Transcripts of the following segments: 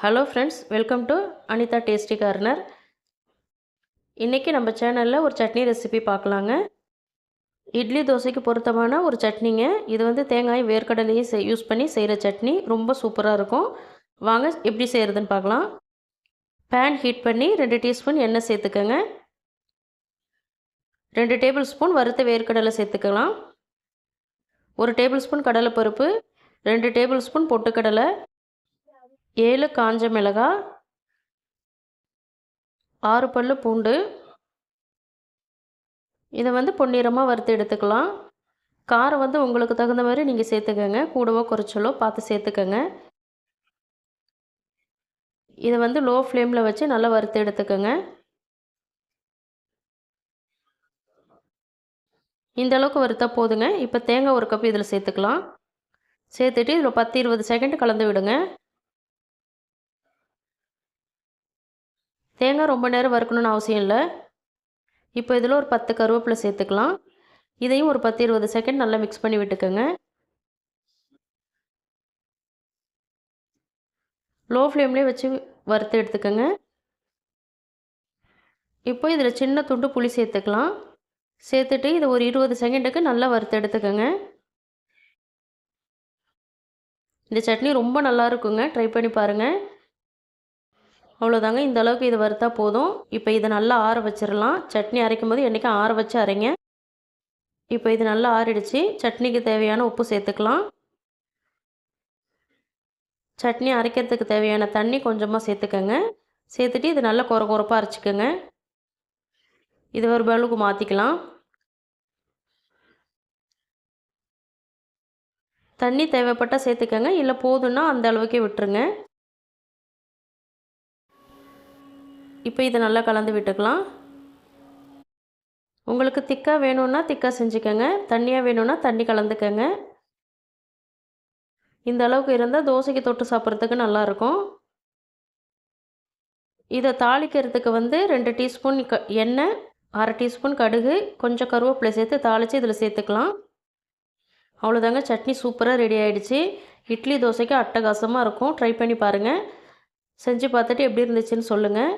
Hello friends welcome to Anitha tasty corner இன்றைக்கி நம்ம சேனலில் ஒரு சட்னி ரெசிபி பார்க்கலாங்க. இட்லி தோசைக்கு பொருத்தமான ஒரு சட்னிங்க. இது வந்து தேங்காய் வேர்க்கடலையும் செய் யூஸ் பண்ணி செய்கிற சட்னி. ரொம்ப சூப்பராக இருக்கும். வாங்க எப்படி செய்கிறதுன்னு பார்க்கலாம். பேன் ஹீட் பண்ணி ரெண்டு டீஸ்பூன் எண்ணெய் சேர்த்துக்கோங்க. ரெண்டு டேபிள் ஸ்பூன் வறுத்த வேர்க்கடலை சேர்த்துக்கலாம். ஒரு டேபிள் ஸ்பூன் கடலைப்பருப்பு ரெண்டு டேபிள் ஸ்பூன் பொட்டுக்கடலை ஏழு காஞ்ச மிளகாய் ஆறு பல் பூண்டு. இதை வந்து பொன்னிறமாக வறுத்து எடுத்துக்கலாம். காரம் வந்து உங்களுக்கு தகுந்த மாதிரி நீங்கள் சேர்த்துக்கோங்க. கூடவோ குறைச்சலோ பார்த்து சேர்த்துக்கோங்க. இதை வந்து லோ ஃப்ளேமில் வச்சு நல்லா வறுத்து எடுத்துக்கோங்க. இந்த அளவுக்கு வறுத்தா போதுங்க. இப்போ தேங்காய் ஒரு கப் இதில் சேர்த்துக்கலாம். சேர்த்துட்டு இதில் பத்து இருபது செகண்ட் கலந்து விடுங்க. தேங்காய் ரொம்ப நேரம் வறுக்கணுன்னு அவசியம் இல்லை. இப்போ இதில் ஒரு பத்து கருவேப்பிலை சேர்த்துக்கலாம். இதையும் ஒரு பத்து இருபது செகண்ட் நல்லா மிக்ஸ் பண்ணி விட்டுக்கோங்க. லோ ஃப்ளேம்லேயே வச்சு வறுத்து எடுத்துக்கோங்க. இப்போ இதில் சின்ன துண்டு புளி சேர்த்துக்கலாம். சேர்த்துட்டு இதை ஒரு இருபது செகண்டுக்கு நல்லா வறுத்து எடுத்துக்கோங்க. இந்த சட்னி ரொம்ப நல்லா இருக்குங்க. ட்ரை பண்ணி பாருங்கள் அவ்வளோதாங்க இந்த அளவுக்கு இது வறுத்தா போதும். இப்போ இதை நல்லா ஆற வச்சிடலாம் சட்னி அரைக்கும் போது என்றைக்கும் ஆற வச்சு அரைங்க. இப்போ இது நல்லா ஆறிடுச்சு. சட்னிக்கு தேவையான உப்பு சேர்த்துக்கலாம். சட்னி அரைக்கிறதுக்கு தேவையான தண்ணி கொஞ்சமாக சேர்த்துக்கோங்க. சேர்த்துட்டு இது நல்லா குறை குறைப்பாக அரைச்சிக்கோங்க. இது ஒரு பலுக்கு மாற்றிக்கலாம் தண்ணி தேவைப்பட்டால் சேர்த்துக்கோங்க. இல்லை போதுன்னா அந்த அளவுக்கே விட்டுருங்க. இப்போ இதை நல்லா கலந்து விட்டுக்கலாம். உங்களுக்கு திக்காக வேணும்னா திக்காக செஞ்சுக்கோங்க. தண்ணியாக வேணும்னா தண்ணி கலந்துக்கோங்க. இந்த அளவுக்கு இருந்தால் தோசைக்கு தொட்டு சாப்பிட்றதுக்கு நல்லாயிருக்கும் இதை தாளிக்கிறதுக்கு வந்து ரெண்டு டீஸ்பூன் க எண்ணெய் அரை டீஸ்பூன் கடுகு கொஞ்சம் கருவேப்பிலை சேர்த்து தாளித்து இதில் சேர்த்துக்கலாம். அவ்வளோதாங்க. சட்னி சூப்பராக ரெடி ஆகிடுச்சு இட்லி தோசைக்கு அட்டகாசமாக இருக்கும். ட்ரை பண்ணி பாருங்கள் செஞ்சு பார்த்துட்டு எப்படி இருந்துச்சுன்னு சொல்லுங்கள்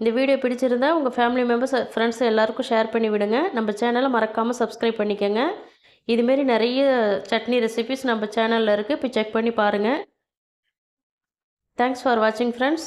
இந்த வீடியோ பிடிச்சிருந்தா உங்கள் ஃபேமிலி மெம்பர்ஸ் ஃப்ரெண்ட்ஸ் எல்லாருக்கும் ஷேர் பண்ணி விடுங்க. நம்ம சேனலை மறக்காமல் சப்ஸ்கிரைப் பண்ணிக்கோங்க. இதுமாரி நிறைய சட்னி ரெசிபிஸ் நம்ம சேனலில் இருக்குது இப்போ செக் பண்ணி பாருங்கள் தேங்க்ஸ் ஃபார் வாட்சிங் ஃப்ரெண்ட்ஸ்